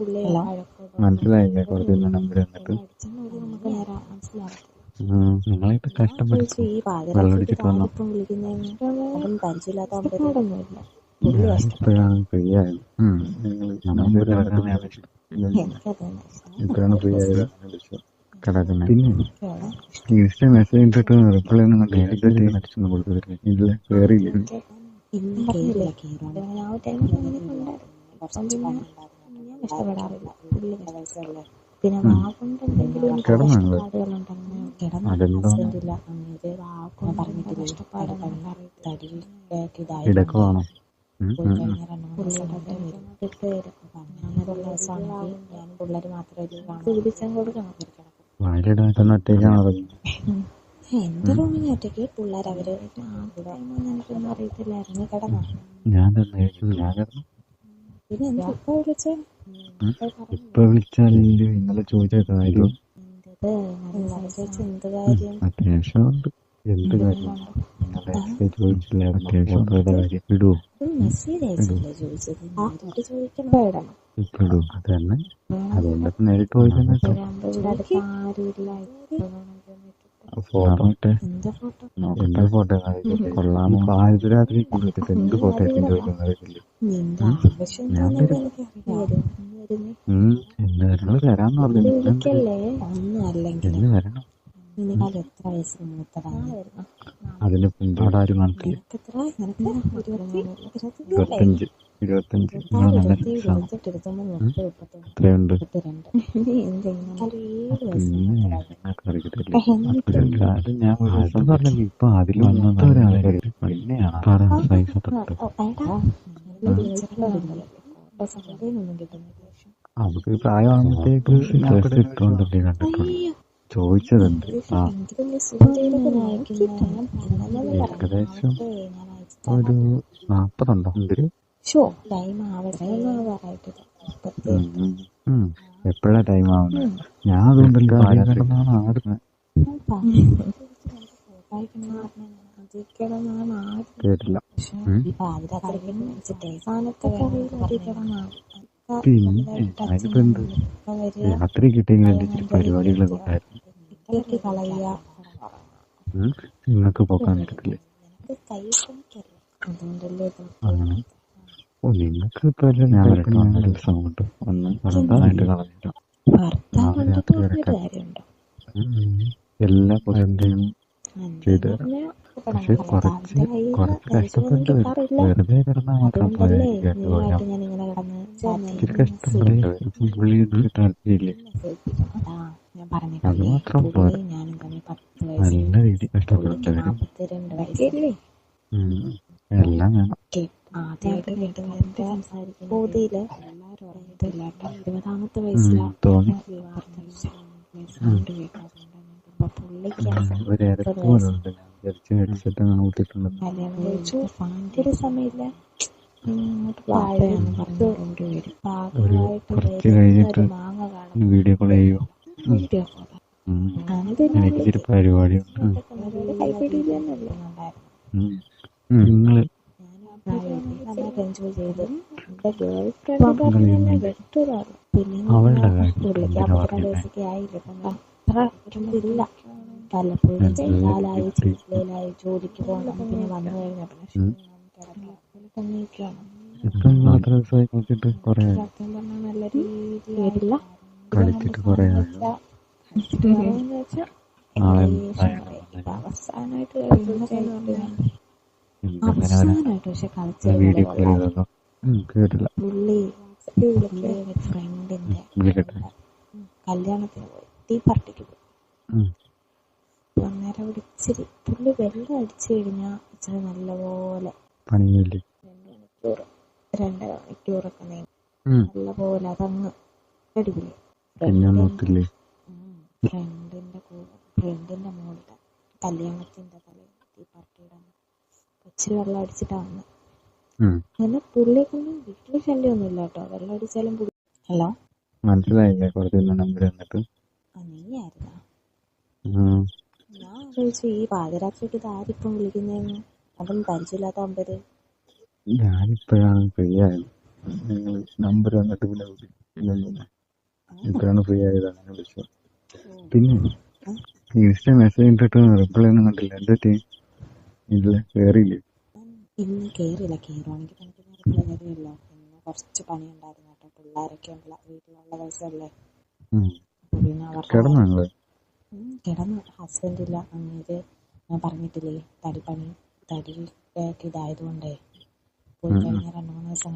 പുള്ളി മനസ്സിലായില്ലേ കുറച്ച് നമ്പർ നിങ്ങളായിട്ട് ഞാൻ കഷ്ടപ്പെടുത്തു ചോദിച്ചു ഈ വെള്ളം പാതിരാത്രിക്ക് അടിച്ചിട്ട് വന്നോ? ഇപ്പോഴാണ് ഫ്രീ ആയത്. ഇപ്പോഴാണ് ഫ്രീ ആയത്. കിടക്കുന്നത് പിന്നെ? ഇൻസ്റ്റ മെസ്സേജ് ഇട്ടിട്ട് റിപ്ലൈ ഒന്നും കണ്ടില്ല. കൊടുത്തില്ല ഇല്ല കേറിയില്ല. കഷ്ടപ്പെടാറില്ല പിന്നെ വാഗുണ്ട് എന്തെങ്കിലും എനിക്ക് വാഗുണ്ട് പറഞ്ഞിട്ട് കഷ്ടപ്പാട് തടി ഇതായി. ഞാൻ മാത്രമേ കൊടുക്കണം. എന്റെ ഒറ്റയ്ക്ക്? പിള്ളേർ അവർ എനിക്കൊന്നും അറിയത്തില്ലായിരുന്നു കിടന്നു. പിന്നെ വിളിച്ചേ ഉം. ഇപ്പൊ വിളിച്ചാലില്ല ഇന്നലെ ചോദിച്ചതായിരുന്നു എന്ത് കാര്യം? ചോദിച്ചില്ല അത്യാവശ്യം കാര്യം ഇടുവോ ഇടുവോ അത് തന്നെ അതുകൊണ്ടൊക്കെ നേരിട്ട് ഇവിടെ ഫോട്ടോ. ഇട്ടെ ഫോട്ടോ? നോക്കണ്ട ഫോട്ടോ? കൊള്ളാമോ ആദ്യത്തെ രാത്രി എന്ത് ഫോട്ടോ ആയിരിക്കും ചോദിക്കുന്നത് നിന്റെ ആവശ്യം എന്താണെന്ന് എനിക്കറിയാം ഒന്ന് വരുന്നേ ഉം. എന്ന് നിങ്ങൾ വരാന്ന് പറഞ്ഞു. വിളിക്കല്ലേ? ഒന്നും അല്ലെങ്കിൽ എന്ന് വരണം. നിനക്കാൾ എത്ര വയസ്സ്? മൂത്തതാണ് അതിന് പിന്നോട് ആരും നിനക്ക് എത്ര നിനക്ക് ഇരുപത്തി ഇരുപത്തി ഇരുപത്തഞ്ച് ഇരുപത്തഞ്ച് നിങ്ങൾ നല്ല ഇരുപത്തി രസമാണ് ഇരുപത്തെട്ട് ഇരുപത്തൊമ്പത് മുപ്പത് മുപ്പത്തൊന്ന് എത്രയുണ്ട്? മുപ്പത്തിരണ്ട്. എന്തെങ്കിലും ഏഴ് വയസ്സ് പിന്നെ ഞങ്ങൾക്ക് അറിയത്തില്ല. അത് ഞാൻ ഇപ്പൊ അതിൽ വന്നവരാണ് പിന്നെയാണ് പറ പൈസ തൊട്ട്. അവർക്ക് പ്രായമാകുമ്പോഴത്തേക്ക് ഡ്രസ് ഇട്ടുകൊണ്ടല്ലേ കണ്ടിട്ടുള്ളൂ ചോദിച്ചതുണ്ട്. ആ. ഏകദേശം ഒരു നാപ്പതുണ്ടോ എന്തൊരു എപ്പോഴാ ടൈം ആവുന്നത്? ഞാൻ അതുകൊണ്ടല്ലോ ആടുന്നത് കേട്ടില്ല. ഉം. പിന്നെ അതിനിപ്പോ എന്ത്? രാത്രി കിട്ടിയെങ്കിൽ ഇച്ചിരി പരിപാടികളൊക്കെ ഉണ്ടായിരുന്നു. നിങ്ങൾക്ക് പോക്കാൻ പറ്റത്തില്ലേ? അങ്ങനെ. ഓ നിങ്ങൾക്ക് നല്ല രസമുണ്ട് ഒന്ന് വെറുതായിട്ട് കളഞ്ഞിട്ടോ രാത്രി. എല്ലാ എന്തെങ്കിലും ചെയ്തു തരാം. പക്ഷെ കുറച്ച് കുറച്ച് കഷ്ടപ്പെട്ട് വെറുതെ കിടന്നാൽ മാത്രം പോയാൽ കിടന്ന് ഇച്ചിരി താല്പര്യമില്ലേ അതാ മാത്രം പോരാ. നല്ല രീതി കഷ്ടപ്പെട്ട് വരും ഉം. എല്ലാം വേണം. തോന്നി. ഫാന്റെ സമയമില്ല വീഡിയോ കോൾ കോൾ. നിങ്ങൾ? അവളുടെ കാര്യം ഇപ്പം അത്ര ഇല്ല വല്ലപ്പോഴും ചെയ്താലായി ചിന്തയിലായി ജോലിക്ക് പോകണം പിന്നെ വന്നു കഴിഞ്ഞ പിന്നെ. തന്നെയൊക്കെയാണ് ഇപ്പൊ ദിവസമായി നോക്കിയിട്ട് കുറെ ആയോ? സത്യം പറഞ്ഞാൽ നല്ല രീതിയിലില്ല കളിച്ചിട്ട് കുറെ ആയോ? നാളെ അവസാനമായിട്ട് എന്തെങ്ങനെ വരാം അവസാനമായിട്ട് പക്ഷെ കളിച്ച കേട്ടില്ല. പുള്ളി ഫ്രണ്ടിന്റെ കല്യാണത്തിന് പോയി. ടീ പാർട്ടിക്ക് പോയി അന്നേരം അവിടെ ഇച്ചിരി പുള്ളി വെള്ളം അടിച്ചു കഴിഞ്ഞാൽ ഇച്ചിരി നല്ലപോലെ രണ്ട് മണിക്കൂർ രണ്ട് മണിക്കൂറൊക്കെ നീങ്ങി. നല്ലപോലെ അതങ്ങ് അടിപൊളി ഫ്രണ്ടിന്റെ ഫ്രണ്ടിന്റെ മോളുടെ കല്യാണത്തിന്റെ തലേന്ന് ടീ പാർട്ടിയുടെ ഇച്ചിരി വെള്ളം അടിച്ചിട്ടാ വന്നത് ഉം. അങ്ങനെ പുള്ളിക്കൊന്നും വീട്ടിൽ ശല്യമൊന്നുമില്ല കേട്ടോ വെള്ളം അടിച്ചാലും ഹലോ? മനസ്സിലായില്ലേ? കുറച്ച് ദിവസം നമ്പർ ഞാൻ ആലോചിച്ചു ഈ പാതിരാത്രിക്ക് ഇത് ആരിപ്പം അവൻ പരിചയമില്ലാത്ത അമ്പര്. ഞാനിപ്പോഴാണ് ഫ്രീ ആയത് നിങ്ങൾ നമ്പർ തന്നിട്ട് പിന്നെ വിളി ഇല്ല, ഇല്ല. ഇപ്പോഴാണ് ഫ്രീ ആയത് അങ്ങനെ വിളിച്ചത്. പിന്നെ ഇൻസ്റ്റ മെസ്സേജ് ഇട്ടിട്ട് റിപ്ലൈ ഒന്നും കണ്ടില്ല. എന്താ ടീ ഇല്ല കേറിയില്ലേ? ഇന്ന് കേറിയില്ല. കേറുവാണെങ്കിൽ എനിക്ക് നേരത്തെ കയറിയല്ലോ ഇന്ന് കുറച്ച് പണിയുണ്ടായിരുന്നു കേട്ടോ. പിള്ളേരൊക്കെ വീട്ടിലുള്ള ദിവസമല്ലേ? പിന്നെ അവർക്ക് കിടന്നോ ഹസ്ബൻഡ് ഇല്ല അങ്ങനെ ഞാൻ പറഞ്ഞിട്ടില്ലേ? തടിപ്പണി തടി ഒക്കെ ഇതായതുകൊണ്ടേ. പോയി കഴിഞ്ഞാൽ രണ്ട് മൂന്ന് ദിവസം